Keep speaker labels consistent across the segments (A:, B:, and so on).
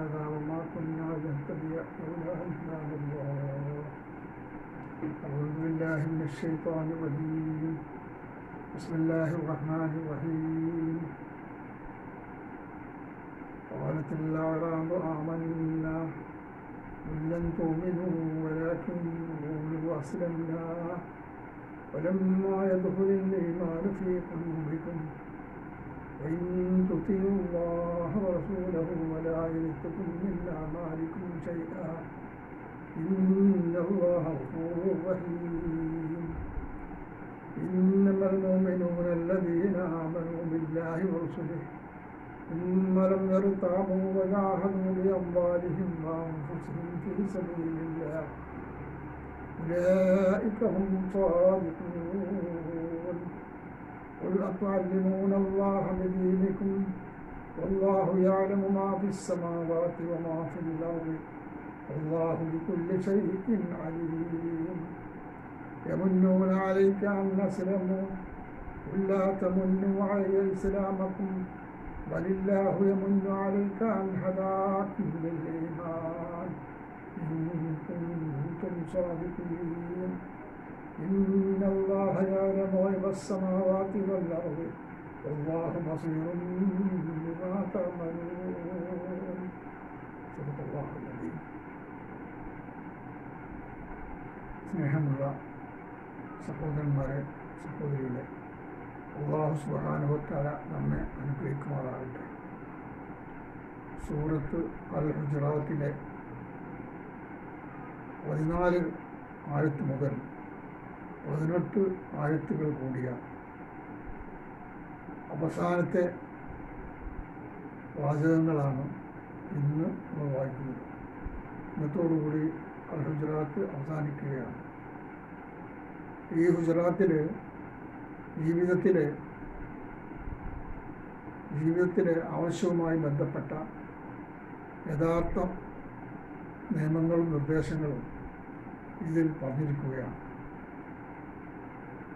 A: هذا وما كنا لنهتدي لولا أن هدانا الله أعوذ بالله من الشيطان الرجيم. بسم الله الرحمن الرحيم. قالت الأعراب آمنا قل لن تؤمنوا ولكن قولوا أسلمنا. ولما يدخل الإيمان في قلوبكم وإن تطيعوا الله ورسوله ولا يلدكم من أعمالكم شيئا إن الله غفور رحيم. إنما المؤمنون الذين آمنوا بالله ورسله ثم لم يرتابوا وجاهدوا بأموالهم وأنفسهم في سبيل الله أولئك هم الصادقون قل أتعلمون الله بدينكم والله يعلم ما في السماوات وما في الأرض. والله بكل شيء عليم. يمنون عليك أن أسلموا. قل لا تمنوا علي إسلامكم. بل الله يمن عليك أن هداكم للإيمان. إن كنتم صادقين. إن الله يعلم غيب السماوات والأرض والله بصير بما تعملون صدق الله العظيم സ്നേഹമുള്ള സഹോദരന്മാരെ സഹോദരികളെ അള്ളാഹു സുബാനുഭത്താല നമ്മെ അനുഗ്രഹിക്കുമാറാകട്ടെ സൂറത്ത് അൽ ഹുജറാത്തിലെ പതിനാല് ആഴത്ത് മുതൽ പതിനെട്ട് ആഴത്തുകൾ കൂടിയ അവസാനത്തെ വാചകങ്ങളാണ് ഇന്ന് നമ്മൾ വായിക്കുന്നത്. ഇന്നത്തോടുകൂടി അൽ ഹുജറാത്ത് അവസാനിക്കുകയാണ്. ഈ ഹുജറാത്തിൽ ജീവിതത്തിൽ ജീവിതത്തിൽ ആവശ്യവുമായി ബന്ധപ്പെട്ട യഥാർത്ഥ നിയമങ്ങളും നിർദ്ദേശങ്ങളും ഇതിൽ പറഞ്ഞിരിക്കുകയാണ്.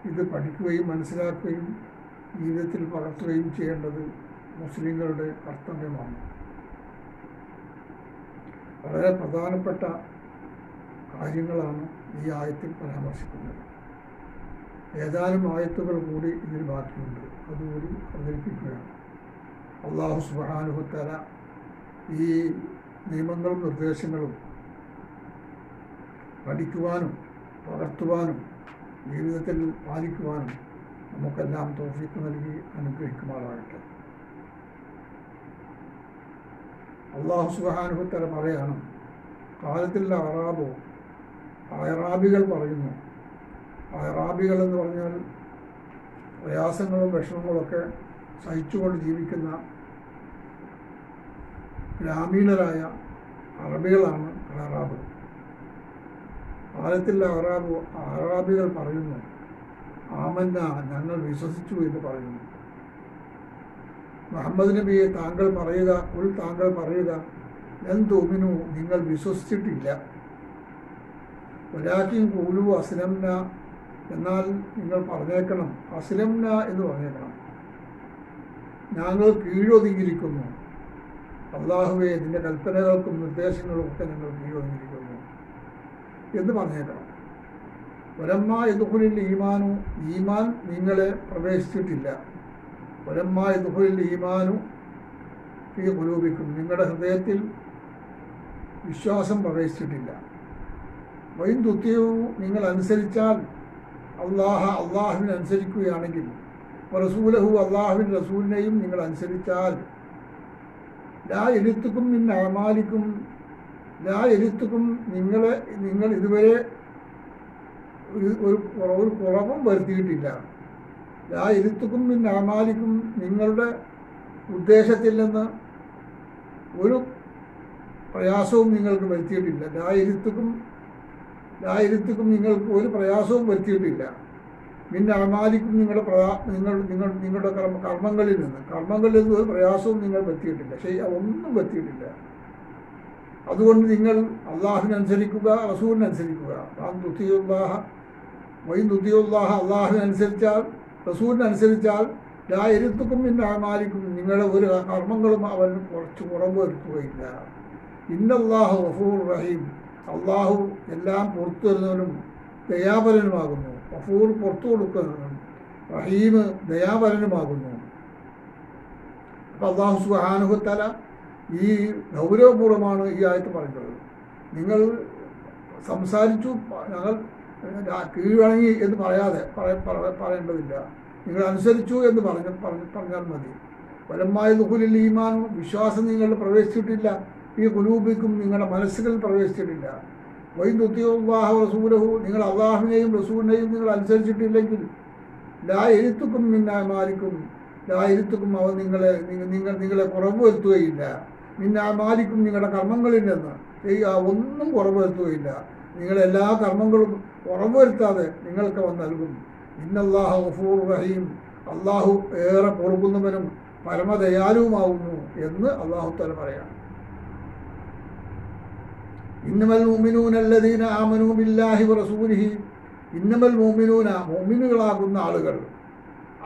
A: ഇത് പഠിക്കുകയും മനസ്സിലാക്കുകയും ജീവിതത്തിൽ പകർത്തുകയും ചെയ്യേണ്ടത് മുസ്ലിങ്ങളുടെ കർത്തവ്യമാണ്. വളരെ പ്രധാനപ്പെട്ട കാര്യങ്ങളാണ് ഈ ആയത്തിൽ പരാമർശിക്കുന്നത്. ഏതാനും ആയത്തുകൾ കൂടി ഇതിൽ ബാക്കിയുണ്ട്. അതുകൂടി അവതരിപ്പിക്കുകയാണ്. അള്ളാഹു സുബാനുഹത്തല ഈ നിയമങ്ങളും നിർദ്ദേശങ്ങളും പഠിക്കുവാനും പകർത്തുവാനും ജീവിതത്തിൽ പാലിക്കുവാനും നമുക്കെല്ലാം തോഫിക്ക് നൽകി അനുഗ്രഹിക്കുമാറാകട്ടെ. അള്ളാഹു സുബാനുഹത്തല പറയാണ് കാലത്തിൽ അറാബോ അയറാബികൾ പറയുന്നു. അയറാബികൾ എന്ന് പറഞ്ഞാൽ പ്രയാസങ്ങളും വിഷമങ്ങളൊക്കെ സഹിച്ചുകൊണ്ട് ജീവിക്കുന്ന ഗ്രാമീണരായ അറബികളാണ് അറാബ്. ആലത്തിൽ അറാബ് അറാബികൾ പറയുന്നു ആമന്ന ഞങ്ങൾ വിശ്വസിച്ചു എന്ന് പറയുന്നു. മുഹമ്മദ് നബിയെ താങ്കൾ പറയുക ഉൾ താങ്കൾ പറയുക എന്തോമിനു നിങ്ങൾ വിശ്വസിച്ചിട്ടില്ല. ഒരാക്കിയും കൂലു അസ്ലംന എന്നാൽ നിങ്ങൾ പറഞ്ഞേക്കണം അസ്ലംന എന്ന് പറഞ്ഞേക്കണം. ഞങ്ങൾ കീഴൊതുങ്ങിയിരിക്കുന്നു. അള്ളാഹുവെ നിന്റെ കൽപ്പനകൾക്കും നിർദ്ദേശങ്ങളും ഒക്കെ ഞങ്ങൾ കീഴൊതുങ്ങിയിരിക്കുന്നു. എന്ന് പറഞ്ഞേക്കണം. ഒരമ്മ എതുഹുലിൽ ഈമാനു ഈമാൻ നിങ്ങളെ പ്രവേശിച്ചിട്ടില്ല. ഒരമ്മ എതുഹുലിൽ ഈമാനു ഈ കുലൂപിക്കും നിങ്ങളുടെ ഹൃദയത്തിൽ വിശ്വാസം പ്രവേശിച്ചിട്ടില്ല. വൈദ്യുത്യവും നിങ്ങൾ അനുസരിച്ചാൽ അള്ളാഹ അള്ളാഹുവിനെ അനുസരിക്കുകയാണെങ്കിൽ റസൂലഹു അള്ളാഹുവിൻ റസൂലിനെയും നിങ്ങൾ അനുസരിച്ചാൽ ലാ എഴുത്തുക്കും നിന്ന അമാലിക്കും ലാ എഴുത്തുക്കും നിങ്ങളെ നിങ്ങൾ ഇതുവരെ ഒരു ഒരു കുറ- ഒരു കുറവും വരുത്തിയിട്ടില്ല. ലാ എഴുത്തുക്കും പിന്നെ ആമാലിക്കും നിങ്ങളുടെ ഉദ്ദേശത്തിൽ നിന്ന് ഒരു പ്രയാസവും നിങ്ങൾക്ക് വരുത്തിയിട്ടില്ല. ലാ എഴുത്തുക്കും ലാ എഴുത്തുക്കും നിങ്ങൾക്ക് ഒരു പ്രയാസവും വരുത്തിയിട്ടില്ല. പിന്നെ അമാലിക്കും നിങ്ങളുടെ പ്രയാ നിങ്ങൾ നിങ്ങൾ നിങ്ങളുടെ കർമ്മ കർമ്മങ്ങളിൽ നിന്ന് കർമ്മങ്ങളിൽ നിന്ന് ഒരു പ്രയാസവും നിങ്ങൾ വരുത്തിയിട്ടില്ല. ശരി ഒന്നും വരുത്തിയിട്ടില്ല. അതുകൊണ്ട് നിങ്ങൾ അള്ളാഹുവിനനുസരിക്കുക റസൂലിനനുസരിക്കുക. താൻ തുത്തിയുള്ളാഹ വൈ തുത്തിയുള്ളാഹ അള്ളാഹുവിനനുസരിച്ചാൽ റസൂലിനനുസരിച്ചാൽ ലാ എരുത്തുക്കും പിന്നെ അമാലിക്കും. നിങ്ങളുടെ ഒരു കർമ്മങ്ങളും അവൻ കുറച്ച് കുറവ് വരുത്തുകയില്ല. ഇന്നല്ലാഹു റഫൂർ റഹീം. അള്ളാഹു എല്ലാം പുറത്തു വരുന്നവനും ദയാപരനുമാകുന്നു. റഫൂർ പുറത്തു കൊടുക്കുന്നവനും റഹീം ദയാപരനുമാകുന്നു. അപ്പം അള്ളാഹു സുഹാനുഹത്തല ഈ ഗൗരവപൂർവമാണ് ഈ ആയത്ത് പറയുന്നത്. നിങ്ങൾ സംസാരിച്ചു ഞങ്ങൾ രാ- എന്ന് പറയാതെ പറയ- പറ- പറയേണ്ടതില്ല. നിങ്ങൾ അനുസരിച്ചു എന്ന് പറഞ്ഞ പറഞ്ഞ് പറഞ്ഞാൽ മതി. വലമായ ദുഹുലിൽ ഈമാനും വിശ്വാസം നിങ്ങൾ പ്രവേശിച്ചിട്ടില്ല. ഈ കുലൂബിക്കും നിങ്ങളുടെ മനസ്സുകളിൽ പ്രവേശിച്ചിട്ടില്ല. വൈദ്യുത്തിയുള്ളാഹ റസൂലഹു നിങ്ങൾ അള്ളാഹുവിനെയും റസൂലിനെയും നിങ്ങൾ അനുസരിച്ചിട്ടില്ലെങ്കിൽ ലാ എഴുത്തുക്കും മിന്നാമാലിക്കും ലാ എഴുത്തുക്കും അവ നിങ്ങളെ നിങ്ങൾ നിങ്ങളെ കുറവ് വരുത്തുകയില്ല. മിന്നാമാലിക്കും നിങ്ങളുടെ കർമ്മങ്ങളിൽ നിന്ന്. ചെയ്യുക ഒന്നും കുറവ് വരുത്തുകയില്ല നിങ്ങളെല്ലാ കർമ്മങ്ങളും കുറവ് വരുത്താതെ നിങ്ങൾക്ക് അവൻ നൽകും ഇന്നല്ലാഹു ഗഫൂർ റഹീം. അള്ളാഹു ഏറെ പൊറുക്കുന്നവനും പരമദയാലുവുമാവുന്നു എന്ന് അള്ളാഹു തല പറയാം ഇന്നമൽ മുമിനൂനല്ലദീന ആമനു ബില്ലാഹി വറസൂലിഹി ഇന്നമൽ മോമിനൂന മോമിനുകളാകുന്ന ആളുകൾ.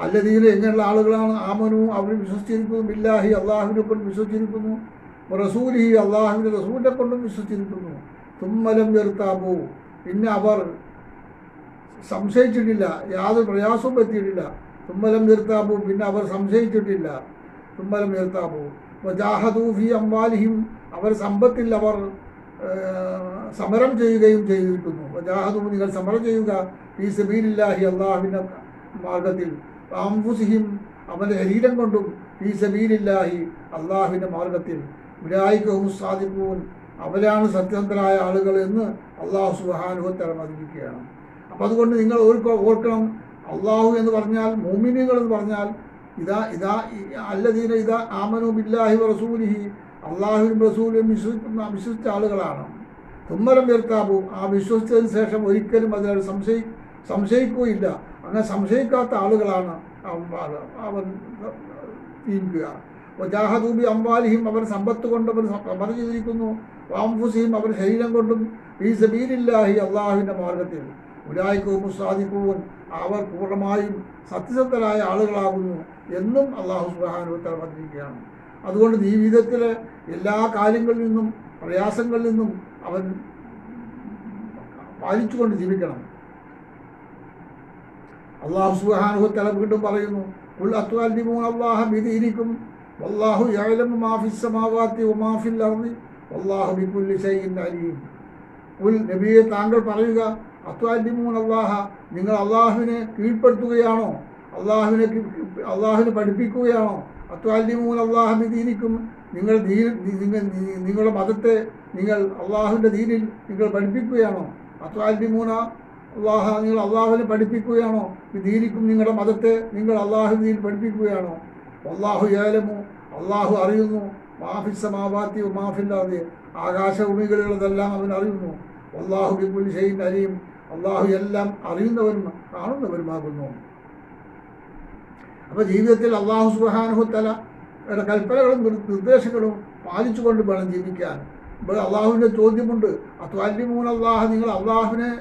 A: അല്ലദീന എങ്ങനെയുള്ള ആളുകളാണ്? ആമനു അവർ വിശ്വസിച്ചിരിക്കുന്നു. ബില്ലാഹി അള്ളാഹുവിനെ കൊണ്ട് വിശ്വസിച്ചിരിക്കുന്നു. റസൂലിഹി അള്ളാഹുവിന്റെ റസൂലിനെ കൊണ്ടും വിശ്വസിച്ചിരിക്കുന്നു തുമ്മലം വെറുത്താബു പിന്നെ അവർ സംശയിച്ചിട്ടില്ല. യാതൊരു പ്രയാസവും പറ്റിയിട്ടില്ല. തുമ്മലം നിർത്താബു പിന്നെ അവർ സംശയിച്ചിട്ടില്ല. തുമ്മലം നിർത്താബു ജാഹദൂഫി അംബാലിഹിം അവർ സമ്പത്തിൽ അവർ സമരം ചെയ്യുകയും ചെയ്തിരിക്കുന്നു. ജാഹദൂ നിങ്ങൾ സമരം ചെയ്യുക. ഈ സബീലില്ലാഹി അള്ളാഹുവിന്റെ മാർഗത്തിൽ. അംഫുസിഹിം. അവന്റെ ശരീരം കൊണ്ടും ഈ സബീലില്ലാഹി അള്ളാഹുവിന്റെ മാർഗത്തിൽ. വിരായിക്കവും സാധിപ്പൂൻ അവരാണ് സത്യസന്ധരായ ആളുകൾ എന്ന് അള്ളാഹു സുഹാനുഭവത്തരം അറിയിക്കുകയാണ് അപ്പം അതുകൊണ്ട് നിങ്ങൾ ഓർക്കോ ഓർക്കണം അള്ളാഹു എന്ന് പറഞ്ഞാൽ മോമിനികൾ എന്ന് പറഞ്ഞാൽ ഇതാ ഇതാ അല്ലദീന ഇതാ ആമനു ബില്ലാഹി റസൂലിഹി. അള്ളാഹുവിനും റസൂലും വിശ്വസിച്ച ആളുകളാണ്. തുമ്മരം വീർത്താബു ആ വിശ്വസിച്ചതിന് ശേഷം ഒരിക്കലും അതിനെ സംശയി സംശയിക്കുകയില്ല. അങ്ങനെ സംശയിക്കാത്ത ആളുകളാണ് അവൻ തീരുക ജാഹദൂബി അംബാലിഹിം അവർ സമ്പത്ത് കൊണ്ട് അവർ സമരം ചെയ്തിരിക്കുന്നു. വാംഫുസിയും അവർ ശരീരം കൊണ്ടും ഈ സബീലില്ലാഹി അള്ളാഹുവിന്റെ മാർഗത്തിൽ. ഉലായിക്കവും സാധിക്കുവും അവർ പൂർണമായും സത്യസന്ധരായ ആളുകളാകുന്നു എന്നും അള്ളാഹു സുബാനുത്തര പറഞ്ഞിരിക്കുകയാണ്. അതുകൊണ്ട് ജീവിതത്തിലെ എല്ലാ കാര്യങ്ങളിൽ നിന്നും പ്രയാസങ്ങളിൽ നിന്നും അവൻ പാലിച്ചുകൊണ്ട് ജീവിക്കണം. അള്ളാഹു സുബാനുഹത്തല വീണ്ടും പറയുന്നു ഉള്ള അത്വാൽ ദിമോ അള്ളാഹ ബിദീനിക്കും വല്ലാഹു യാലം മാ ഫിസ് സമാവാതി വമാ ഫിൽ അർദി. വല്ലാഹു ബികുല്ലി ഷൈഇൻ അലീം. ഉൽ നബിയെ താങ്കൾ പറയുക അത്വാലിമൂൻ അള്ളാഹ നിങ്ങൾ അള്ളാഹുവിനെ കീഴ്പ്പെടുത്തുകയാണോ? അള്ളാഹുവിനെ അള്ളാഹുവിനെ പഠിപ്പിക്കുകയാണോ? അത്വാലിമൂൻ അള്ളാഹ ബിദീനിക്കും നിങ്ങൾ ദീൻ നിങ്ങൾ നിങ്ങളുടെ മതത്തെ നിങ്ങൾ അള്ളാഹുവിന്റെ ദീനിൽ നിങ്ങൾ പഠിപ്പിക്കുകയാണോ? അത്വാലിമൂന അള്ളാഹ നിങ്ങൾ അള്ളാഹുവിനെ പഠിപ്പിക്കുകയാണോ? ദീനിക്കും നിങ്ങളുടെ മതത്തെ നിങ്ങൾ അള്ളാഹുവിൽ പഠിപ്പിക്കുകയാണോ? അള്ളാഹു ഏലമു അള്ളാഹു അറിയുന്നു. മാഫിസമാവാത്തി മാഫില്ലാതെ ആകാശഭൂമികളിലുള്ളതെല്ലാം അവൻ അറിയുന്നു. അള്ളാഹു ബിബുൽ അലിയും അള്ളാഹു എല്ലാം അറിയുന്നവരും കാണുന്നവരുമാകുന്നു അപ്പോൾ ജീവിതത്തിൽ അള്ളാഹു സുബാനുഹത്തല കൽപ്പനകളും നിർദ്ദേശങ്ങളും പാലിച്ചുകൊണ്ട് വേണം ജീവിക്കാൻ. ഇവിടെ അള്ളാഹുവിന്റെ ചോദ്യമുണ്ട്. അത്വാല്യമൂൻ അള്ളാഹ് നിങ്ങൾ അള്ളാഹുവിനെ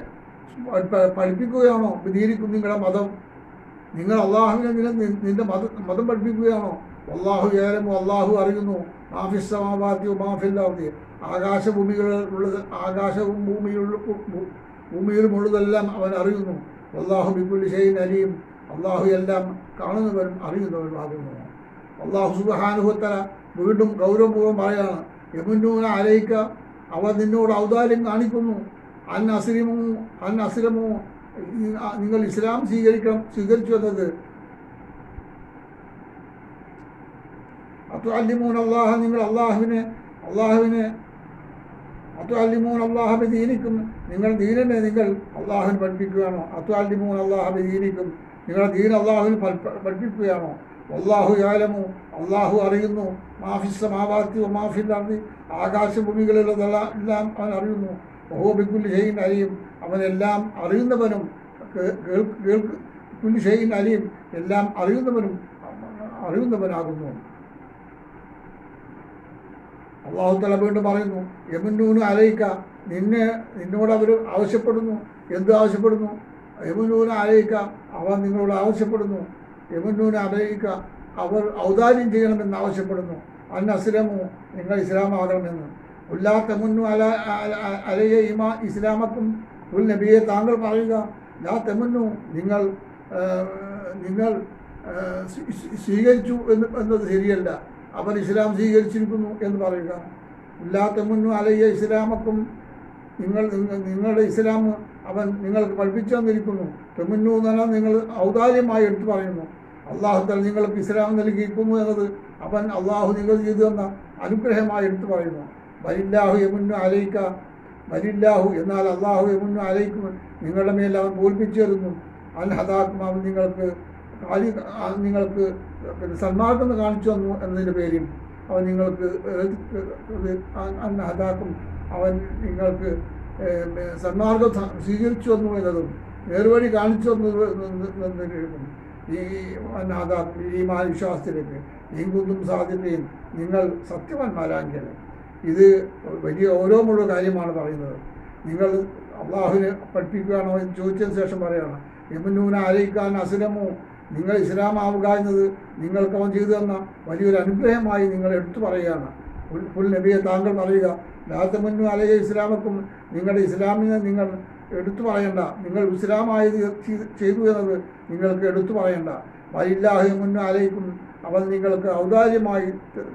A: പഠി- പഠിപ്പിക്കുകയാണോ? വിധീരിക്കും നിങ്ങളുടെ മതം. നിങ്ങൾ അള്ളാഹുവിനെ നിന്റെ മതം മതം പഠിപ്പിക്കുകയാണോ? അള്ളാഹു ഏലമോ അള്ളാഹു അറിയുന്നു. മാഫിസമാവാദ്യോ ആകാശ ഭൂമികളുള്ളത് ആകാശവും ഭൂമിയിലുള്ള ഭൂ- ഭൂമിയിലുമുള്ളതെല്ലാം അവൻ അറിയുന്നു. അള്ളാഹു ബിക്കുല്ലി ഷെയ്ൻ അലിയും അള്ളാഹു എല്ലാം കാണുന്നവരും അറിയുന്നവരുമാകുന്നു അള്ളാഹു സുബഹാനുഹത്തല വീണ്ടും ഗൗരവപൂർവം പറയാണ് യമുന്നൂന അലയിക്ക അവർ നിന്നോട് ഔദാര്യം കാണിക്കുന്നു. അൻ അസ്ലിമോ അൻ അസ്ലമോ. നിങ്ങൾ ഇസ്ലാം സ്വീകരിക്കണം സ്വീകരിച്ചു എന്നത് അത്വാലിമൂൻ അള്ളാഹ നിങ്ങൾ അള്ളാഹുവിനെ അള്ളാഹുവിനെ അത്വാലിമൂൻ അള്ളാഹബി ദീനിക്കും. നിങ്ങൾ ദീനിനെ നിങ്ങൾ അള്ളാഹുവിന് പഠിപ്പിക്കുകയാണോ? അത്വാലിമൂൻ അള്ളാഹബി ദീനിക്കും. നിങ്ങളുടെ ദീൻ അള്ളാഹുവിന് പഠി- പഠിപ്പിക്കുകയാണോ? അള്ളാഹു യാലമു അള്ളാഹു അറിയുന്നു. മാഫിസ് മാവാത്തി മാഫിൽ ആകാശഭൂമികളിലുള്ളതെല്ലാം എല്ലാം അവൻ അറിയുന്നു. ഷെയ്ൻ അലിയും അവനെല്ലാം അറിയുന്നവനും കേ- കേൾക്ക് കേൾക്ക് ഷെയ്ൻ അലിയും എല്ലാം അറിയുന്നവനും അറിയുന്നവനാകുന്നു. അള്ളാഹു തല വീണ്ടും പറയുന്നു യമുന്നൂന് അലയിക്ക നിന്നെ നിന്നോട് അവർ ആവശ്യപ്പെടുന്നു. എന്ത് ആവശ്യപ്പെടുന്നു? യമുന്നൂന് അലയിക്ക അവർ നിങ്ങളോട് ആവശ്യപ്പെടുന്നു. യമുന്നൂന് അലയിക്ക അവർ ഔദാര്യം ചെയ്യണമെന്ന് ആവശ്യപ്പെടുന്നു. അന്നസ്ലമോ നിങ്ങൾ ഇസ്ലാമാകണമെന്ന് ഇസ്ലാമക്കും ഉൽ നബിയെ താങ്കൾ പറയുക. ലാ തെമുന്നു നിങ്ങൾ നിങ്ങൾ സ്വീകരിച്ചു എന്ന് എന്നത് ശരിയല്ല. അവൻ ഇസ്ലാം സ്വീകരിച്ചിരിക്കുന്നു എന്ന് പറയുക. ഇല്ലാത്ത മുന്നു അലയ ഇസ്ലാമക്കും നിങ്ങൾ നിങ്ങളുടെ ഇസ്ലാം അവൻ നിങ്ങൾക്ക് പഠിപ്പിച്ചു തന്നിരിക്കുന്നു. തെമുന്നു എന്ന് പറഞ്ഞാൽ നിങ്ങൾ ഔദാര്യമായി എടുത്തു പറയുന്നു. അള്ളാഹുത്തൽ നിങ്ങൾക്ക് ഇസ്ലാം നൽകിയിരിക്കുന്നു എന്നത് അവൻ അള്ളാഹു നിങ്ങൾ ചെയ്തു തന്ന അനുഗ്രഹമായി എടുത്തു പറയുന്നു. വലില്ലാഹു യമുന്നു അലയിക്ക വലില്ലാഹു എന്നാൽ അള്ളാഹു യമുന്നു അലൈക്കും നിങ്ങളുടെ മേൽ അവൻ പൂൽപ്പിച്ചു തരുന്നു അൽ ഹദാക്കും അവൻ നിങ്ങൾക്ക് കാലി നിങ്ങൾക്ക് പിന്നെ സന്മാർഗം കാണിച്ചു തന്നു എന്നതിന്റെ പേരിൽ അവൻ നിങ്ങൾക്ക് അൻ ഹദാക്കും അവൻ നിങ്ങൾക്ക് സന്മാർഗം സ്വീകരിച്ചു വന്നു എന്നതും നേർവഴി കാണിച്ചു തന്നു ഈ അനാഥ ഈ വിശ്വാസത്തിലേക്ക് ഈ കുന്തും സാധ്യതയും നിങ്ങൾ സത്യവാന്മാരാങ്കിൽ ഇത് വലിയ ഓരോ മുഴുവൻ കാര്യമാണ് പറയുന്നത്. നിങ്ങൾ അള്ളാഹുവിനെ പഠിപ്പിക്കുകയാണോ എന്ന് ചോദിച്ചതിന് ശേഷം പറയുകയാണ് യമുനൂന ആലയിക്കാൻ അസുലമോ നിങ്ങൾ ഇസ്ലാം ആവുക എന്നത് നിങ്ങൾക്ക് അവൻ ചെയ്തു തന്ന വലിയൊരു അനുഗ്രഹമായി നിങ്ങൾ എടുത്തു പറയുകയാണ്. ഫുൾ നബിയെ താങ്കൾ പറയുക രാജമുന്നു അലയ ഇസ്ലാമക്കും നിങ്ങളുടെ ഇസ്ലാമിനെ നിങ്ങൾ എടുത്തു പറയണ്ട. നിങ്ങൾ ഇസ്ലാമായത് ചെയ്ത് എന്നത് നിങ്ങൾക്ക് എടുത്തു പറയണ്ട. വൈല്ലാഹി മുന്നു അലയിക്കും അവൻ നിങ്ങൾക്ക് ഔദാര്യമായി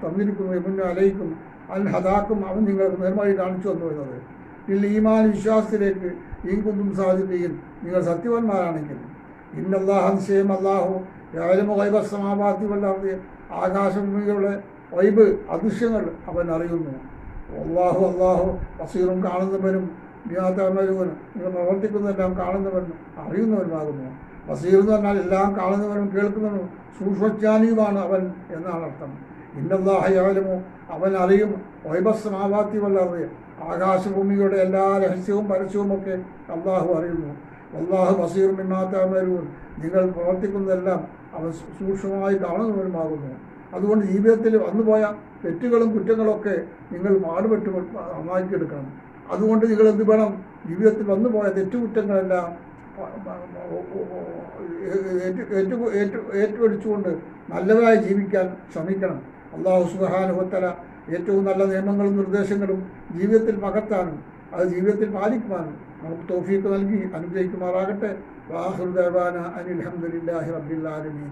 A: തന്നിരിക്കുന്നു മുന്നു അലയിക്കും അൽ ഹദാക്കും അവൻ നിങ്ങൾക്ക് നേർമായി കാണിച്ചു തന്നു എന്നത്. ഇതിൽ ഈമാൻ വിശ്വാസത്തിലേക്ക് ഈ കുന്തും സാധിക്കുകയും നിങ്ങൾ സത്യവാന്മാരാണെങ്കിൽ. ഇന്നല്ലാഹ നിശ്ചയം അല്ലാഹു വൈബ സമാപാത്തി വല്ലാതെ ആകാശഭൂമികളുടെ വൈബ് അദൃശ്യങ്ങൾ അവൻ അറിയുന്നു. അള്ളാഹു അള്ളാഹു വസീറും കാണുന്നവനും ജ്ഞാതമരുവനും നിങ്ങൾ പ്രവർത്തിക്കുന്നതെല്ലാം കാണുന്നവനും അറിയുന്നവനുമാകുന്നു. വസീർ എന്ന് പറഞ്ഞാൽ എല്ലാം കാണുന്നവനും കേൾക്കുന്നവനും സൂക്ഷ്മജ്ഞാനിയുമാണ് അവൻ എന്നാണ് അർത്ഥം. ഇന്നല്ലാഹയാലുമോ അവൻ അറിയും. വൈബസ്സമാവാത്തി ആകാശ ആകാശഭൂമിയുടെ എല്ലാ രഹസ്യവും പരസ്യവും ഒക്കെ അള്ളാഹു അറിയുന്നു അള്ളാഹു ബസീർ മിന്നാത്തമരുവൻ നിങ്ങൾ പ്രവർത്തിക്കുന്നതെല്ലാം അവൻ സൂക്ഷ്മമായി കാണുന്നവരുമാകുന്നു. അതുകൊണ്ട് ജീവിതത്തിൽ വന്നുപോയ തെറ്റുകളും കുറ്റങ്ങളൊക്കെ നിങ്ങൾ പാടുപെട്ട് നന്നാക്കിയെടുക്കണം അതുകൊണ്ട് നിങ്ങൾ എന്ത് വേണം? ജീവിതത്തിൽ വന്നുപോയ തെറ്റുകുറ്റങ്ങളെല്ലാം ഏറ്റു ഏറ്റു ഏറ്റു നല്ലതായി ജീവിക്കാൻ ശ്രമിക്കണം. അള്ളാഹു സുബാനുഹത്തല ഏറ്റവും നല്ല നിയമങ്ങളും നിർദ്ദേശങ്ങളും ജീവിതത്തിൽ പകർത്താനും അത് ജീവിതത്തിൽ പാലിക്കുവാനും നമുക്ക് തോഫീക്ക് നൽകി അനുഗ്രഹിക്കുമാറാകട്ടെ. വാഹുദേവാന അനിൽ അഹമ്മദില്ലാഹി റബ്ബിൽ ആലമീൻ.